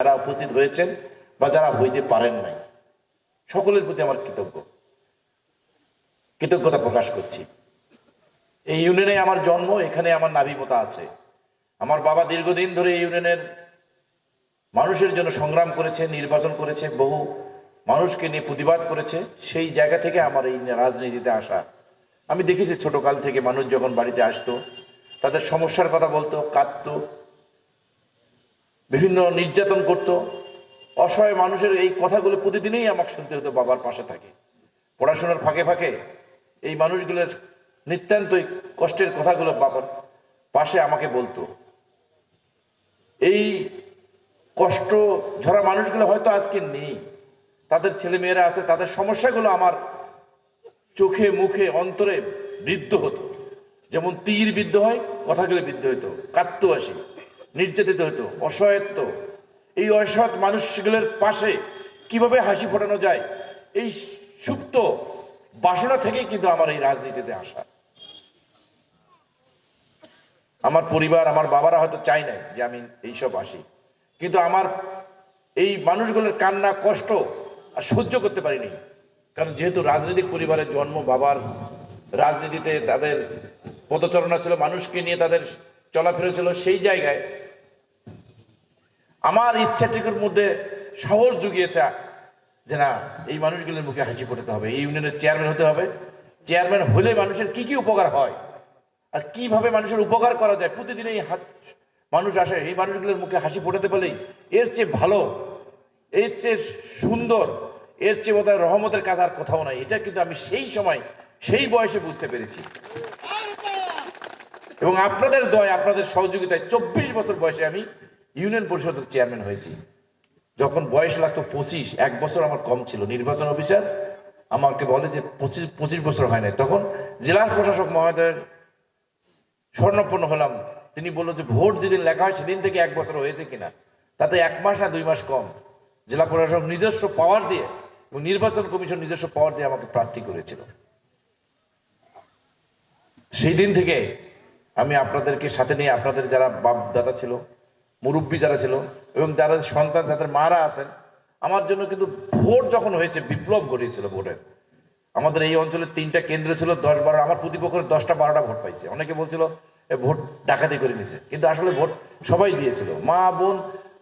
যারা উপস্থিত হয়েছেন বা যারা হইতে পারেন নাই, সকলের প্রতি আমার কৃতজ্ঞ। কৃতজ্ঞতা প্রকাশ করছি। এই ইউনিয়নে আমার জন্ম, এখানে আমার নাভিপতা আছে। আমার বাবা দীর্ঘদিন ধরে এই ইউনিয়নের মানুষের জন্য সংগ্রাম করেছে, নির্বাচন করেছে, বহু মানুষকে নিয়ে প্রতিবাদ করেছে। সেই জায়গা থেকে আমার এই রাজনীতিতে আসা। আমি দেখেছি ছোটকাল থেকে মানুষ যখন বাড়িতে আসতো, তাদের সমস্যার কথা বলতো, কাঁদতো বিভিন্ন নির্যাতন করত। অসহায় মানুষের এই কথাগুলো প্রতিদিনই আমাকে শুনতে হতো, বাবার পাশে থাকে। পড়াশোনার ফাঁকে ফাঁকে এই মানুষগুলোর নিতান্তই কষ্টের কথাগুলো বাবার পাশে আমাকে বলতো। এই কষ্ট ঝরা মানুষগুলো হয়তো আজকে নেই। তাদের ছেলে মেয়েরা আছে, তাদের সমস্যাগুলো আমার চোখে, মুখে, অন্তরে বৃদ্ধ হতো। যেমন তীর বিদ্ধ হয়, কথাগুলো বিদ্ধ হতো কাত্ত আসি নির্যাতিত হতো, অসহায়ত্ব। এই অসহায় মানুষগুলোর পাশে কীভাবে হাসি ফোটানো যায়? এই সুপ্ত বাসনা থেকেই কিন্তু আমার এই রাজনীতিতে আসা। আমার পরিবার, আমার বাবারা হয়তো চাই নাই যে আমি এইসব আসি। কিন্তু আমার এই মানুষগুলোর কান্না, কষ্ট আর সহ্য করতে পারিনি। কারণ যেহেতু রাজনৈতিক পরিবারের জন্ম, বাবার রাজনীতিতে তাদের পদচারণা ছিল, মানুষকে নিয়ে তাদের চলাফেরা ছিল সেই জায়গায়। আমার ইচ্ছাটির মধ্যে সাহস জুগিয়েছে যে না, এই মানুষগুলোর মুখে হাসি ফোটাতে হবে, এই ইউনিয়নের চেয়ারম্যান হতে হবে। চেয়ারম্যান হলে মানুষের কি কি উপকার হয় আর কীভাবে মানুষের উপকার করা যায়? প্রতিদিন এই মানুষ আসে, এই মানুষগুলোর মুখে হাসি ফোটাতে বলেই এর চেয়ে ভালো, এর চেয়ে সুন্দর, এর চেয়ে বোধহয় রহমতের কাজ আর কোথাও নাই। এটা কিন্তু আমি সেই সময়, সেই বয়সে বুঝতে পেরেছি। এবং আপনাদের দয়, আপনাদের সহযোগিতায় চব্বিশ বছর বয়সে আমি ইউনিয়ন পরিষদের চেয়ারম্যান হয়েছি। যখন বয়স লাগতো পঁচিশ, এক বছর আমার কম ছিল। নির্বাচন অফিসার আমাকে বলে যে পঁচিশ পঁচিশ বছর হয় নাই। তখন জেলার প্রশাসক মহোদয়ের স্বর্ণপন্ন হলাম। তিনি বলল যে ভোট যেদিন লেখা হয় সেদিন থেকে এক বছর হয়েছে কিনা। তাতে এক মাস না দুই মাস কম। জেলা প্রশাসক নিজস্ব পাওয়ার দিয়ে এবং নির্বাচন কমিশন নিজস্ব পাওয়ার দিয়ে আমাকে প্রার্থী করেছিল। সেই দিন থেকে আমি আপনাদেরকে সাথে নিয়ে আপনাদের যারা বাপ দাদা ছিল, মুরব্বী যারা ছিল, এবং যারা সন্তান, যাদের মারা আছেন, আমার জন্য কিন্তু ভোট যখন হয়েছে, বিপ্লব ঘটিয়েছিল ভোটের আমাদের এই অঞ্চলের তিনটা কেন্দ্র ছিল, দশ বারো আমার প্রতিপক্ষের দশটা, বারোটা ভোট পাইছে। অনেকে বলছিল ভোট ডাকাতি করে নিছে। কিন্তু আসলে ভোট সবাই দিয়েছিল। মা, বোন,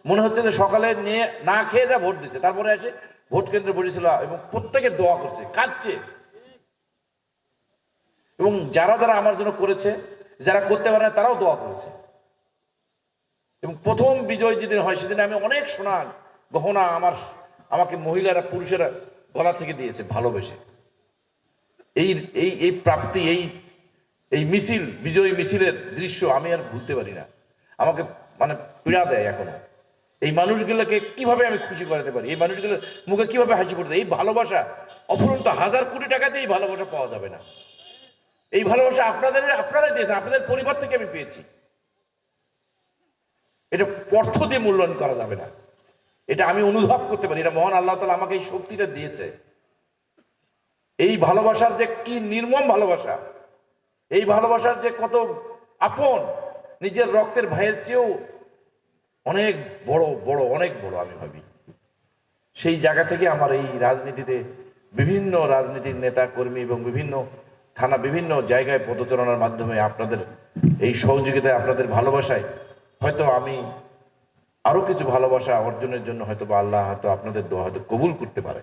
মনে হচ্ছে যে সকালে নিয়ে না খেয়ে যা ভোট দিছে। তারপরে এসে ভোট কেন্দ্রে বসেছিল এবং প্রত্যেকে দোয়া করছে, কাঁদছে। এবং যারা যারা আমার জন্য করেছে যারা করতে পারে না, তারাও দোয়া করেছে। এবং প্রথম বিজয় যেদিন হয়, সেদিন আমি অনেক সোনা গহনা আমার, আমাকে মহিলারা, পুরুষেরা গলা থেকে দিয়েছে ভালোবেসে। এই এই এই প্রাপ্তি, এই এই মিছিল, বিজয়ী মিছিলের দৃশ্য আমি আর ভুলতে পারি না। আমাকে মানে পীড়া দেয় এখনও। এই মানুষগুলোকে কীভাবে আমি খুশি করাতে পারি? এই মানুষগুলোর মুখে কীভাবে হাসি করতে এই ভালোবাসা, অফুরন্ত হাজার কোটি টাকা দিয়ে এই ভালোবাসা পাওয়া যাবে না। এই ভালোবাসা আপনাদের, আপনারাই দিয়েছেন, আপনাদের পরিবার থেকে আমি পেয়েছি। এটা অর্থ দিয়ে মূল্যায়ন করা যাবে না। এটা আমি অনুভব করতে পারি, এটা মহান আল্লাহ তালা আমাকে এই শক্তিটা দিয়েছে। এই ভালোবাসার যে কি নির্মম ভালোবাসা, এই ভালোবাসার যে কত আপন, নিজের রক্তের ভাইয়ের চেয়েও অনেক বড় বড়, অনেক বড় আমি ভাবি। সেই জায়গা থেকে আমার এই রাজনীতিতে বিভিন্ন রাজনীতির নেতা কর্মী এবং বিভিন্ন থানা বিভিন্ন জায়গায় পদচারণার মাধ্যমে আপনাদের এই সহযোগিতায়, আপনাদের ভালোবাসায় হয়তো আমি আরও কিছু ভালোবাসা অর্জনের জন্য হয়তো বা আল্লাহ হয়তো আপনাদের দোয়া হয়তো কবুল করতে পারে।